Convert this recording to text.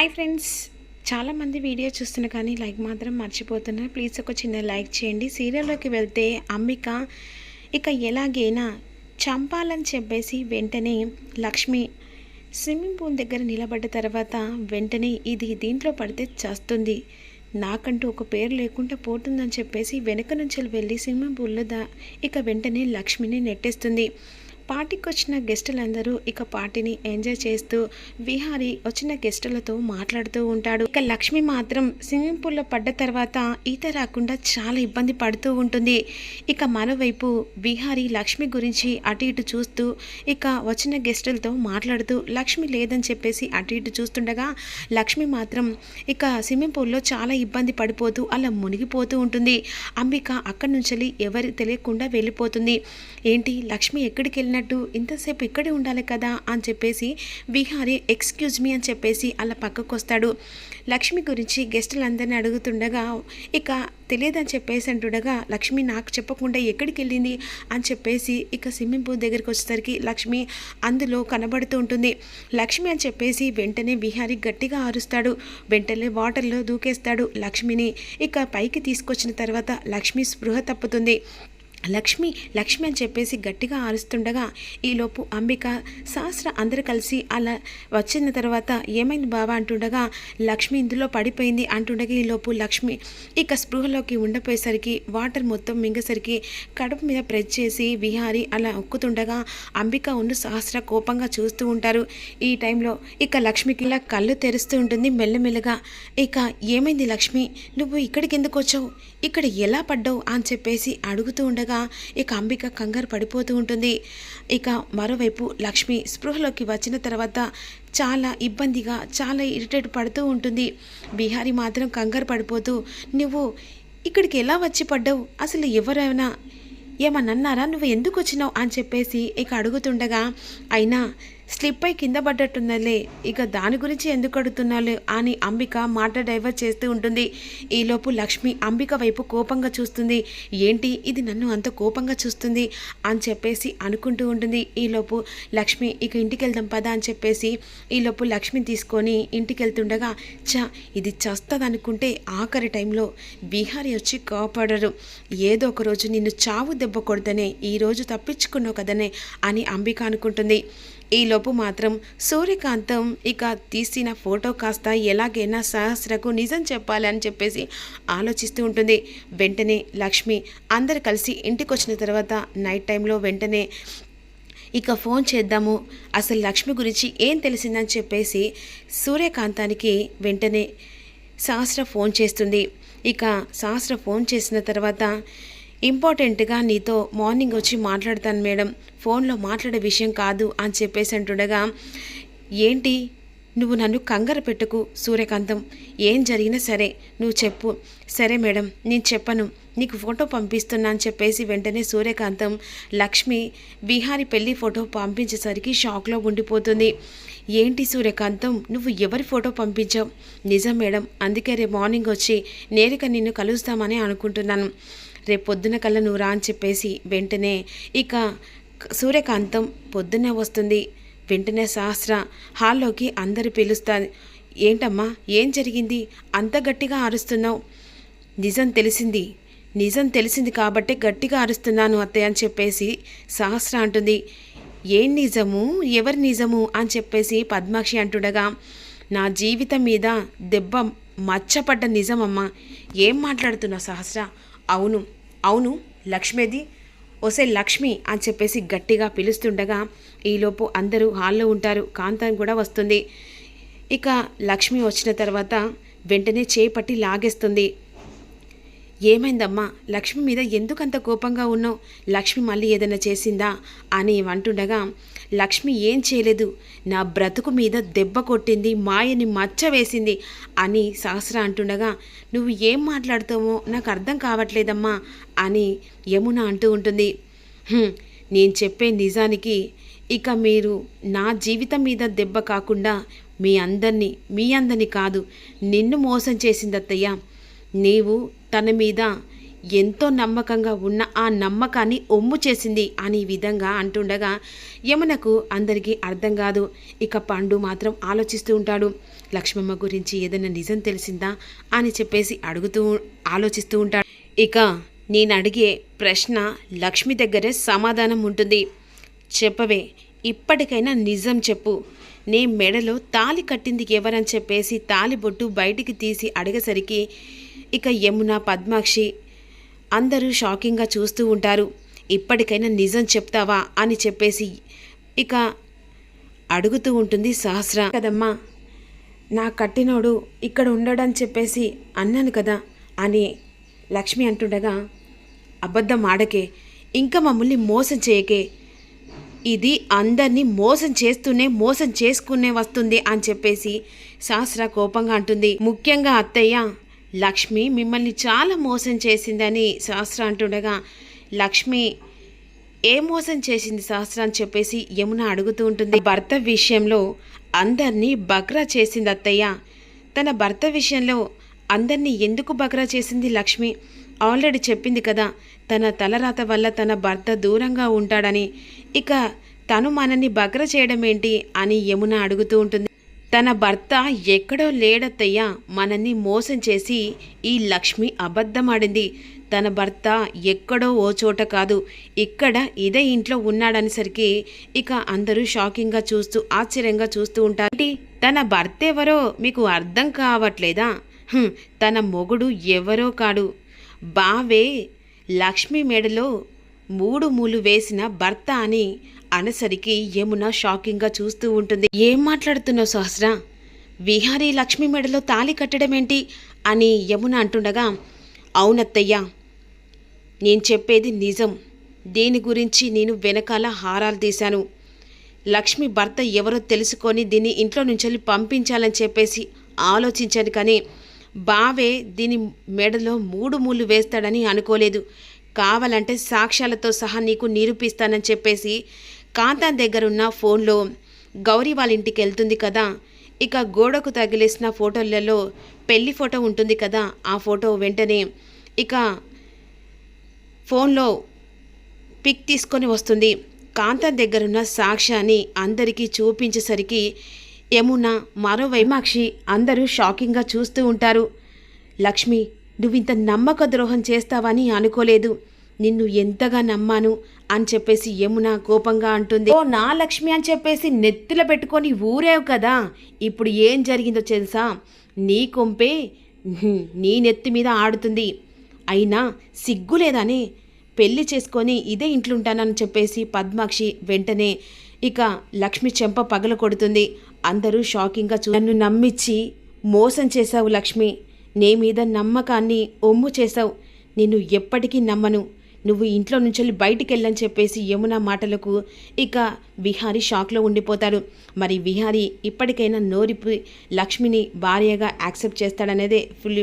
Hi friends చాలామంది video చూస్తున్నా కానీ లైక్ మాత్రం మర్చిపోతున్నారు. ప్లీజ్ ఒక చిన్న లైక్ చేయండి. సీరియల్లోకి వెళ్తే అంబిక ఇక ఎలాగైనా చంపాలని చెప్పేసి వెంటనే లక్ష్మి స్విమ్మింగ్ పూల్ దగ్గర నిలబడ్డ తర్వాత వెంటనే ఇది దీంట్లో పడితే చస్తుంది. నాకంటూ ఒక పేరు లేకుండా పోతుందని చెప్పేసి వెనక నుంచి వెళ్ళి స్విమ్మింగ్ పూల్లో దా ఇక వెంటనే లక్ష్మిని నెట్టేస్తుంది. పార్టీకి వచ్చిన గెస్టులందరూ ఇక పార్టీని ఎంజాయ్ చేస్తూ విహారి వచ్చిన గెస్టులతో మాట్లాడుతూ ఉంటాడు. ఇక లక్ష్మి మాత్రం స్విమ్మింగ్ పూల్లో పడ్డ తర్వాత ఈత రాకుండా చాలా ఇబ్బంది పడుతూ ఉంటుంది. ఇక మరోవైపు విహారి లక్ష్మి గురించి అటు ఇటు చూస్తూ ఇక వచ్చిన గెస్టులతో మాట్లాడుతూ లక్ష్మి లేదని చెప్పేసి అటు ఇటు చూస్తుండగా లక్ష్మి మాత్రం ఇక స్విమ్మింగ్ పూల్లో చాలా ఇబ్బంది పడిపోతూ అలా మునిగిపోతూ ఉంటుంది. అంబిక అక్కడి నుంచి ఎవరు తెలియకుండా వెళ్ళిపోతుంది. ఏంటి లక్ష్మి ఎక్కడికి అన్నట్టు ఇంతసేపు ఇక్కడే ఉండాలి కదా అని చెప్పేసి విహారీ ఎక్స్క్యూజ్ మీ అని చెప్పేసి అలా పక్కకు వస్తాడు లక్ష్మి గురించి గెస్టులందరినీ అడుగుతుండగా ఇక తెలియదని చెప్పేసి అంటుండగా లక్ష్మి నాకు చెప్పకుండా ఎక్కడికి వెళ్ళింది అని చెప్పేసి ఇక స్విమ్మింగ్ పూల్ దగ్గరికి వచ్చేసరికి లక్ష్మి అందులో కనబడుతూ ఉంటుంది. లక్ష్మి అని చెప్పేసి వెంటనే విహారి గట్టిగా ఆరుస్తాడు వెంటనే వాటర్లో దూకేస్తాడు లక్ష్మిని. ఇక పైకి తీసుకొచ్చిన తర్వాత లక్ష్మి స్పృహ తప్పుతుంది. లక్ష్మి లక్ష్మి అని చెప్పేసి గట్టిగా ఆరుస్తుండగా ఈలోపు అంబిక సహస్ర అందరు కలిసి అలా వచ్చిన తర్వాత ఏమైంది బాబా అంటుండగా లక్ష్మి ఇందులో పడిపోయింది అంటుండగా ఈలోపు లక్ష్మి ఇక స్పృహలోకి ఉండపోయేసరికి వాటర్ మొత్తం మింగసరికి కడుపు మీద ప్రెస్ చేసి విహారి అలా ఒక్కుతుండగా అంబిక ఉన్న సహస్ర కోపంగా చూస్తూ ఉంటారు. ఈ టైంలో ఇక లక్ష్మికి ఇలా కళ్ళు తెరుస్తూ ఉంటుంది మెల్లమెల్లగా. ఇక ఏమైంది లక్ష్మి? నువ్వు ఇక్కడికి ఎందుకు వచ్చావు? ఇక్కడ ఎలా పడ్డావు? అని చెప్పేసి అడుగుతూ ఉండగా ఇక అంబిక కంగారు పడిపోతూ ఉంటుంది. ఇక మరోవైపు లక్ష్మి స్పృహలోకి వచ్చిన తర్వాత చాలా ఇబ్బందిగా చాలా ఇరిటేట్ పడుతూ ఉంటుంది. బీహారీ మాత్రం కంగారు పడిపోతూ నువ్వు ఇక్కడికి ఎలా వచ్చి పడ్డావు? అసలు ఎవరైనా ఏమన్నారా నువ్వు ఎందుకు వచ్చినావు? అని చెప్పేసి ఇక అడుగుతుండగా అయినా స్లిప్ అయి కింద పడ్డట్టున్నలే ఇక దాని గురించి ఎందుకు అడుగుతున్నాలే అని అంబిక మాట డైవర్ట్ చేస్తూ ఉంటుంది. ఈలోపు లక్ష్మి అంబిక వైపు కోపంగా చూస్తుంది. ఏంటి? ఇది నన్ను అంత కోపంగా చూస్తుంది అని చెప్పేసి అనుకుంటూ ఉంటుంది. ఈలోపు లక్ష్మి ఇక ఇంటికి వెళ్దాం పదా అని చెప్పేసి ఈలోపు లక్ష్మి తీసుకొని ఇంటికి వెళ్తుండగా చ ఇది చస్తుంది అనుకుంటే ఆఖరి టైంలో బీహారీ వచ్చి కాపాడరు. ఏదో ఒక రోజు నిన్ను చావు దెబ్బ కొడదనే ఈరోజు తప్పించుకున్నావు కదనే అని అంబిక అనుకుంటుంది. ఈలోపు మాత్రం సూర్యకాంతం ఇక తీసిన ఫోటో కాస్త ఎలాగైనా సహస్రకు నిజం చెప్పాలని చెప్పేసి ఆలోచిస్తూ ఉంటుంది. వెంటనే లక్ష్మి అందరు కలిసి ఇంటికి వచ్చిన తర్వాత నైట్ టైంలో వెంటనే ఇక ఫోన్ చేద్దాము అసలు లక్ష్మి గురించి ఏం తెలిసిందని చెప్పేసి సూర్యకాంతానికి వెంటనే సహస్ర ఫోన్ చేస్తుంది. ఇక సహస్ర ఫోన్ చేసిన తర్వాత ఇంపార్టెంట్గా నీతో మార్నింగ్ వచ్చి మాట్లాడతాను మేడం. ఫోన్లో మాట్లాడే విషయం కాదు అని చెప్పేసి అంటుండగా ఏంటి? నువ్వు నన్ను కంగారు పెట్టుకు సూర్యకాంతం. ఏం జరిగినా సరే నువ్వు చెప్పు. సరే మేడం నేను చెప్పను. నీకు ఫోటో పంపిస్తున్నా అని చెప్పేసి వెంటనే సూర్యకాంతం లక్ష్మి విహారి పెళ్ళి ఫోటో పంపించేసరికి షాక్లో ఉండిపోతుంది. ఏంటి సూర్యకాంతం? నువ్వు ఎవరి ఫోటో పంపించావు? నిజం మేడం అందుకే రేపు మార్నింగ్ వచ్చి నేరుగా నిన్ను కలుస్తామని అనుకుంటున్నాను. రేపు పొద్దున కల్లా నువ్వు రా అని చెప్పేసి వెంటనే ఇక సూర్యకాంతం పొద్దున్నే వస్తుంది. వెంటనే సహస్ర హాల్లోకి అందరు పిలుస్తారు ఏంటమ్మా ఏం జరిగింది? అంత గట్టిగా అరుస్తున్నావు. నిజం తెలిసింది నిజం తెలిసింది కాబట్టి గట్టిగా అరుస్తున్నాను అత్తయ్య అని చెప్పేసి సహస్ర అంటుంది. ఏం నిజము? ఎవరి నిజము? అని చెప్పేసి పద్మాక్షి అంటుండగా నా జీవితం మీద దెబ్బ మచ్చపడ్డ నిజమమ్మా. ఏం మాట్లాడుతున్నావు సహస్ర? అవును అవును లక్ష్మీది. ఒసే లక్ష్మి అని చెప్పేసి గట్టిగా పిలుస్తుండగా ఈలోపు అందరూ హాల్లో ఉంటారు. కాంతం కూడా వస్తుంది. ఇక లక్ష్మి వచ్చిన తర్వాత వెంటనే చేపట్టి లాగేస్తుంది. ఏమైందమ్మా? లక్ష్మి మీద ఎందుకంత కోపంగా ఉన్నావు? లక్ష్మి మళ్ళీ ఏదైనా చేసిందా? అని అంటుండగా లక్ష్మి ఏం చేయలేదు. నా బ్రతుకు మీద దెబ్బ కొట్టింది మాయని మచ్చ వేసింది అని సహస్ర అంటుండగా నువ్వు ఏం మాట్లాడుతావో నాకు అర్థం కావట్లేదమ్మా అని యమున అంటూ ఉంటుంది. నేను చెప్పే నిజానికి ఇక మీరు నా జీవితం మీద దెబ్బ కాకుండా మీ అందరినీ మీ అందరినీ కాదు నిన్ను మోసం చేసింది నీవు తన మీద ఎంతో నమ్మకంగా ఉన్న ఆ నమ్మకాన్ని ఒమ్ము చేసింది అని విధంగా అంటుండగా యమునకు అందరికీ అర్థం కాదు. ఇక పండు మాత్రం ఆలోచిస్తూ ఉంటాడు. లక్ష్మమ్మ గురించి ఏదైనా నిజం తెలిసిందా అని చెప్పేసి అడుగుతూ ఆలోచిస్తూ ఉంటాడు. ఇక నేను అడిగే ప్రశ్న లక్ష్మి దగ్గరే సమాధానం ఉంటుంది. చెప్పవే ఇప్పటికైనా నిజం చెప్పు. నే మెడలో తాలి కట్టింది ఎవరని చెప్పేసి తాలి బొట్టు బయటికి తీసి అడిగేసరికి ఇక యమున పద్మాక్షి అందరూ షాకింగ్గా చూస్తూ ఉంటారు. ఇప్పటికైనా నిజం చెప్తావా అని చెప్పేసి ఇక అడుగుతూ ఉంటుంది సహస్ర. కదమ్మా నా కట్టినోడు ఇక్కడ ఉండడని చెప్పేసి అన్నాను కదా అని లక్ష్మి అంటుండగా అబద్ధం ఆడకే ఇంకా మమ్మల్ని మోసం చేయకే. ఇది అందరినీ మోసం చేస్తూనే మోసం చేసుకునే వస్తుంది అని చెప్పేసి సహస్ర కోపంగా అంటుంది. ముఖ్యంగా అత్తయ్య లక్ష్మి మిమ్మల్ని చాలా మోసం చేసిందని సహస్రం అంటుండగా లక్ష్మి ఏ మోసం చేసింది శాస్త్ర? అని చెప్పేసి యమున అడుగుతూ ఉంటుంది. భర్త విషయంలో అందరినీ బగ్రా చేసింది అత్తయ్య. తన భర్త విషయంలో అందరినీ ఎందుకు బగ్రా చేసింది లక్ష్మి? ఆల్రెడీ చెప్పింది కదా తన తలరాత వల్ల తన భర్త దూరంగా ఉంటాడని. ఇక తను మనల్ని బగ్ర చేయడం ఏంటి అని యమున అడుగుతూ ఉంటుంది. తన భర్త ఎక్కడో లేడత్తయ్య మనల్ని మోసం చేసి ఈ లక్ష్మి అబద్ధమాడింది. తన భర్త ఎక్కడో ఓ చోట కాదు ఇక్కడ ఇదే ఇంట్లో ఉన్నాడనేసరికి ఇక అందరూ షాకింగ్గా చూస్తూ ఆశ్చర్యంగా చూస్తూ ఉంటారు. తన భర్త ఎవరో మీకు అర్థం కావట్లేదా? తన మొగుడు ఎవరో కాడు. బావే లక్ష్మి మెడలో మూడు మూలు వేసిన భర్త అని అనసరికి యమున షాకింగ్గా చూస్తూ ఉంటుంది. ఏం మాట్లాడుతున్నావు సహస్ర? విహారీ లక్ష్మి మెడలో తాళి కట్టడం ఏంటి అని యమున అంటుండగా అవునత్తయ్య నేను చెప్పేది నిజం. దీని గురించి నేను వెనకాల హారాలు తీశాను. లక్ష్మి భర్త ఎవరో తెలుసుకొని దీన్ని ఇంట్లో నుంచి పంపించాలని చెప్పేసి ఆలోచించాను కానీ బావే దీని మెడలో మూడు ముళ్ళు వేస్తాడని అనుకోలేదు. కావాలంటే సాక్ష్యాలతో సహా నీకు నిరూపిస్తానని చెప్పేసి కాంతాన్ దగ్గరున్న ఫోన్లో గౌరీ వాళ్ళ ఇంటికి వెళ్తుంది కదా. ఇక గోడకు తగిలేసిన ఫోటోలలో పెళ్ళి ఫోటో ఉంటుంది కదా. ఆ ఫోటో వెంటనే ఇక ఫోన్లో పిక్ తీసుకొని వస్తుంది. కాంతం దగ్గరున్న సాక్ష్యాన్ని అందరికీ చూపించేసరికి యమున మరో వైమాక్షి అందరూ షాకింగ్గా చూస్తూ ఉంటారు. లక్ష్మి నువ్వింత నమ్మక ద్రోహం చేస్తావని అనుకోలేదు. నిన్ను ఎంతగా నమ్మాను అని చెప్పేసి యమున కోపంగా అంటుంది. ఓ నా లక్ష్మి అని చెప్పేసి నెత్తిలో పెట్టుకొని ఊరేవు కదా. ఇప్పుడు ఏం జరిగిందో తెలుసా? నీ కొంపే నీ నెత్తి మీద ఆడుతుంది. అయినా సిగ్గులేదని పెళ్ళి చేసుకొని ఇదే ఇంట్లో ఉంటానని చెప్పేసి పద్మాక్షి వెంటనే ఇక లక్ష్మి చెంప పగల కొడుతుంది. అందరూ షాకింగ్గా చూ నన్ను నమ్మించి మోసం చేశావు లక్ష్మి. నీ మీద నమ్మకాన్ని ఒమ్ము చేశావు. నిన్ను ఎప్పటికీ నమ్మను. నువ్వు ఇంట్లో నుంచి బయటికి వెళ్ళని చెప్పేసి యమున మాటలకు ఇక విహారీ షాక్లో ఉండిపోతాడు. మరి విహారీ ఇప్పటికైనా నోరిపి లక్ష్మిని భార్యగా యాక్సెప్ట్ చేస్తాడనేదే ఫుల్